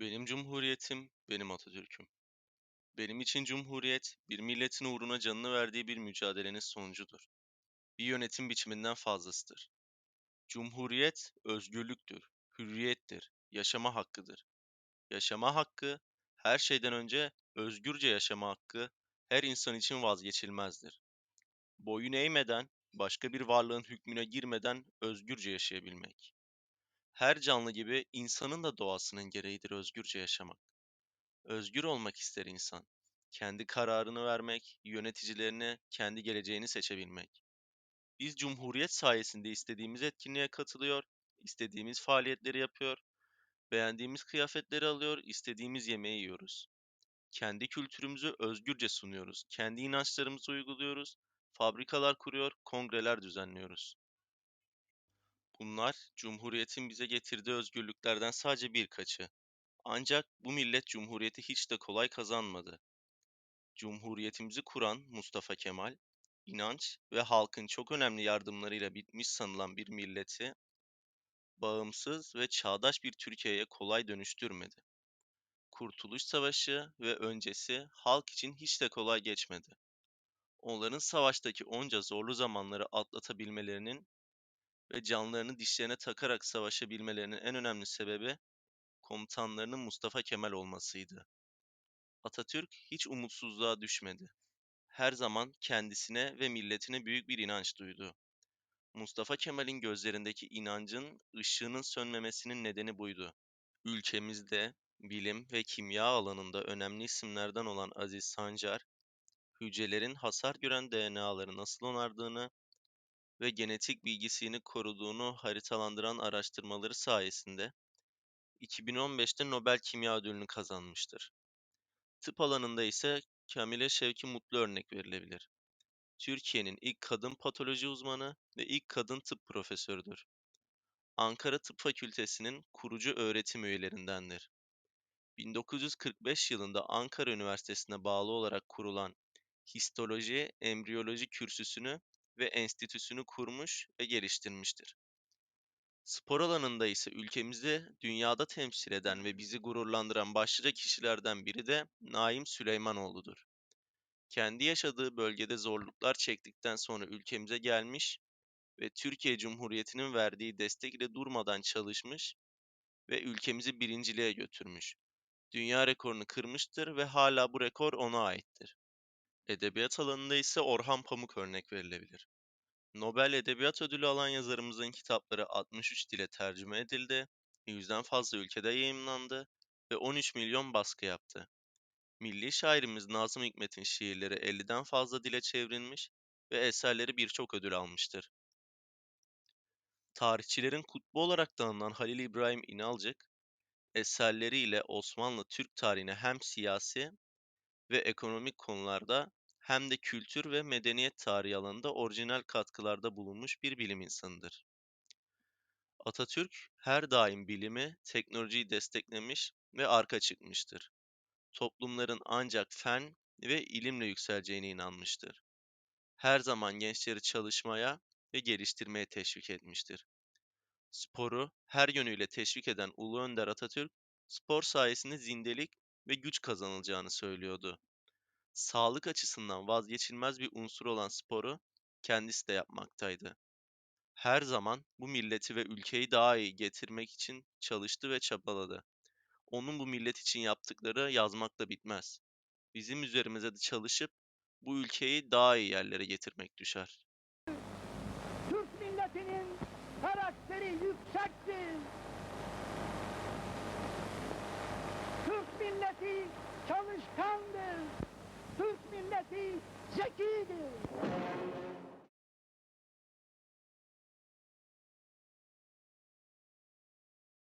Benim cumhuriyetim, benim Atatürk'üm. Benim için cumhuriyet, bir milletin uğruna canını verdiği bir mücadelenin sonucudur. Bir yönetim biçiminden fazlasıdır. Cumhuriyet, özgürlüktür, hürriyettir, yaşama hakkıdır. Yaşama hakkı, her şeyden önce özgürce yaşama hakkı, her insan için vazgeçilmezdir. Boyun eğmeden, başka bir varlığın hükmüne girmeden özgürce yaşayabilmek. Her canlı gibi insanın da doğasının gereğidir özgürce yaşamak. Özgür olmak ister insan. Kendi kararını vermek, yöneticilerini, kendi geleceğini seçebilmek. Biz cumhuriyet sayesinde istediğimiz etkinliğe katılıyor, istediğimiz faaliyetleri yapıyor, beğendiğimiz kıyafetleri alıyor, istediğimiz yemeği yiyoruz. Kendi kültürümüzü özgürce sunuyoruz, kendi inançlarımızı uyguluyoruz, fabrikalar kuruyor, kongreler düzenliyoruz. Bunlar Cumhuriyet'in bize getirdiği özgürlüklerden sadece birkaçı. Ancak bu millet Cumhuriyeti hiç de kolay kazanmadı. Cumhuriyetimizi kuran Mustafa Kemal, inanç ve halkın çok önemli yardımlarıyla bitmiş sanılan bir milleti bağımsız ve çağdaş bir Türkiye'ye kolay dönüştürmedi. Kurtuluş Savaşı ve öncesi halk için hiç de kolay geçmedi. Onların savaştaki onca zorlu zamanları atlatabilmelerinin ve canlarını dişlerine takarak savaşabilmelerinin en önemli sebebi komutanlarının Mustafa Kemal olmasıydı. Atatürk hiç umutsuzluğa düşmedi. Her zaman kendisine ve milletine büyük bir inanç duydu. Mustafa Kemal'in gözlerindeki inancın ışığının sönmemesinin nedeni buydu. Ülkemizde bilim ve kimya alanında önemli isimlerden olan Aziz Sancar, hücrelerin hasar gören DNA'ları nasıl onardığını ve genetik bilgisini koruduğunu haritalandıran araştırmaları sayesinde 2015'te Nobel Kimya Ödülünü kazanmıştır. Tıp alanında ise Kamile Şevki Mutlu örnek verilebilir. Türkiye'nin ilk kadın patoloji uzmanı ve ilk kadın tıp profesörüdür. Ankara Tıp Fakültesi'nin kurucu öğretim üyelerindendir. 1945 yılında Ankara Üniversitesi'ne bağlı olarak kurulan Histoloji, Embriyoloji Kürsüsü'nü ve enstitüsünü kurmuş ve geliştirmiştir. Spor alanında ise ülkemizi dünyada temsil eden ve bizi gururlandıran başlıca kişilerden biri de Naim Süleymanoğlu'dur. Kendi yaşadığı bölgede zorluklar çektikten sonra ülkemize gelmiş ve Türkiye Cumhuriyeti'nin verdiği destekle durmadan çalışmış ve ülkemizi birinciliğe götürmüş. Dünya rekorunu kırmıştır ve hala bu rekor ona aittir. Edebiyat alanında ise Orhan Pamuk örnek verilebilir. Nobel Edebiyat Ödülü alan yazarımızın kitapları 63 dile tercüme edildi, 100'den fazla ülkede yayımlandı ve 13 milyon baskı yaptı. Milli şairimiz Nazım Hikmet'in şiirleri 50'den fazla dile çevrilmiş ve eserleri birçok ödül almıştır. Tarihçilerin kutbu olarak da anılan Halil İbrahim İnalcık, eserleriyle Osmanlı Türk tarihine hem siyasi ve ekonomik konularda hem de kültür ve medeniyet tarihi alanında orijinal katkılarda bulunmuş bir bilim insanıdır. Atatürk her daim bilimi, teknolojiyi desteklemiş ve arka çıkmıştır. Toplumların ancak fen ve ilimle yükseleceğine inanmıştır. Her zaman gençleri çalışmaya ve geliştirmeye teşvik etmiştir. Sporu her yönüyle teşvik eden Ulu Önder Atatürk, spor sayesinde zindelik ve güç kazanılacağını söylüyordu. Sağlık açısından vazgeçilmez bir unsur olan sporu kendisi de yapmaktaydı. Her zaman bu milleti ve ülkeyi daha iyi getirmek için çalıştı ve çabaladı. Onun bu millet için yaptıkları yazmakla bitmez. Bizim üzerimize de çalışıp bu ülkeyi daha iyi yerlere getirmek düşer. Türk milletinin karakteri yüksektir. Türk milleti çalışkandır. Kevin Jequini.